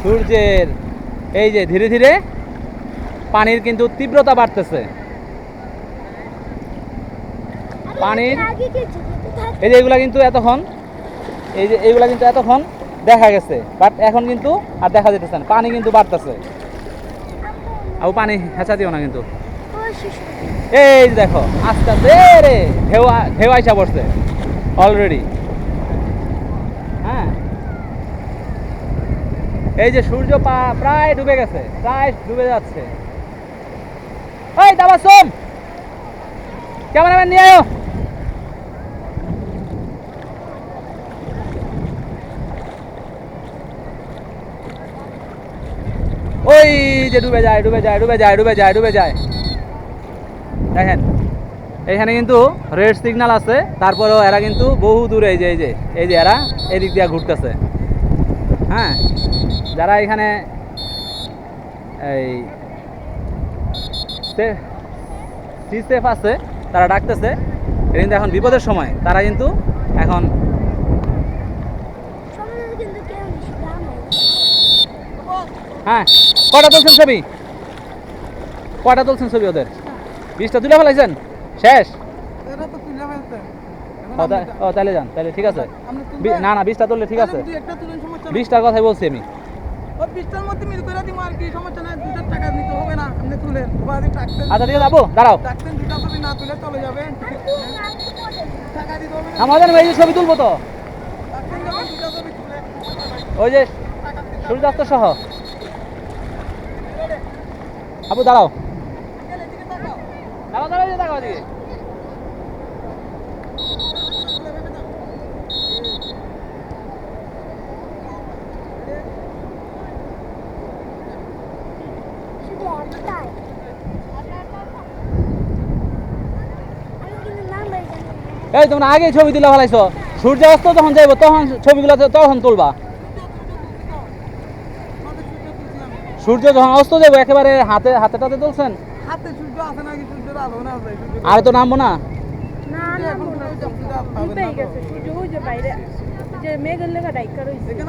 সূর্যের, এই যে ধীরে ধীরে পানির কিন্তু তীব্রতা বাড়তেছে। পানির, এই যে এগুলা কিন্তু এতক্ষণ, এই যে এইগুলা কিন্তু এতক্ষণ দেখা গেছে বাট এখন কিন্তু আর দেখা যেতেছে না, পানি কিন্তু বাড়তেছে। আবু, পানি হেঁচা দিও না কিন্তু। এই যে দেখো, আস্তে আস্তে রে, ঢেউ ঢেউ আইসা পড়ছে অলরেডি হ্যাঁ? এই যে সূর্য প্রায় ডুবে গেছে, প্রায় ডুবে যাচ্ছে। ওই দাবাসম ক্যামেরাম্যান, নিয়ে আয়ো! ওই যে ডুবে যায় ডুবে যায় ডুবে যায় ডুবে যায় ডুবে যায়। দেখেন এখানে কিন্তু রেড সিগন্যাল আছে, তারপরেও এরা কিন্তু বহু দূরে, এই যে এই যে এই যে এরা এদিক দিয়ে ঘুরতেছে। হ্যাঁ? যারা এখানে এই সি সেফ আছে তারা ডাকতেছে। এটা কিন্তু এখন বিপদের সময়। তারা কিন্তু এখন হ্যাঁ কটা তুলছেন ছবি? কটা তুলছেন ছবি ওদের? বিশটা তুলে ফেলাইছেন? শেষ? এটা তো তুলে ফেলতে ও তাহলে যান তাহলে ঠিক আছে? না না বিশটা তুললে ঠিক আছে। বিশটার কথাই বলছি আমি। ও বিশটার মধ্যে মিল করে দিব আর কি সমস্যা নাই দুটার টাকা নিতে হবে না আপনি তুলেন। ওবাদি টাকতেন আচ্ছা ঠিক আছে যাব দাঁড়াও। টাকতেন দুটা ছবি না তুলে চলে যাবেন। টাকা দিতে হবে আমাদের এই যে ছবি তুলবো তো। ওই যে সূর্যাস্ত সহ। আবু দাঁড়াও। দিকে তাকাও। দাঁড়াও দাঁড়াও এই যে তাকাও এদিকে। তুলে ভেবে দাও এই তোমরা আগে ছবি তুলে ফেলাইছো। সূর্য অস্ত যখন যাইবো তখন ছবিগুলো তখন তুলবা। সূর্য যখন অস্ত যাব একেবারে হাতে হাতে টাতে তুলছেন? হাতে সূর্য আছে নাকি সূর্যের আলো না আছে সূর্য আর তো নামবো না? না সূর্য না এখন মনে হয়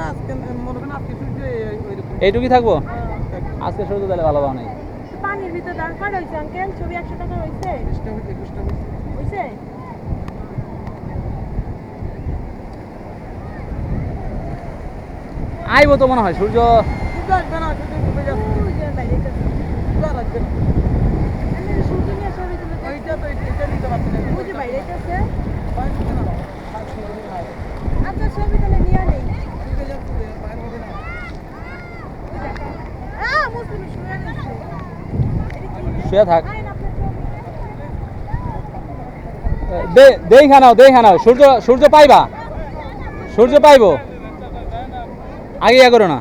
আজকে মনে সূর্য এইটুকুই থাকব? আজকে সূর্য তাহলে ভালো নাই। পানির ভিতরে দাঁড় কাটা হয়েছে আঙ্কেল ছবি একশো টাকা হয়েছে। হয়েছে আইবো তো মনে হয় সূর্য। সূর্য নিয়ে ছবি তুলে ওইটা তো এটা- নিতে পারছি না। বাইরে থেকে না, আর সূর্য নাই। আচ্ছা ছবি তাহলে নিয়ে নেই ডুবে যাচ্ছে যে, বাইরে হবে না। আহ মুসলিম শুয়ে গেছে শুয়ে থাক। দেখানাও দেখানাও সূর্য সূর্য পাইবা? সূর্য পাইব? আগে করো না।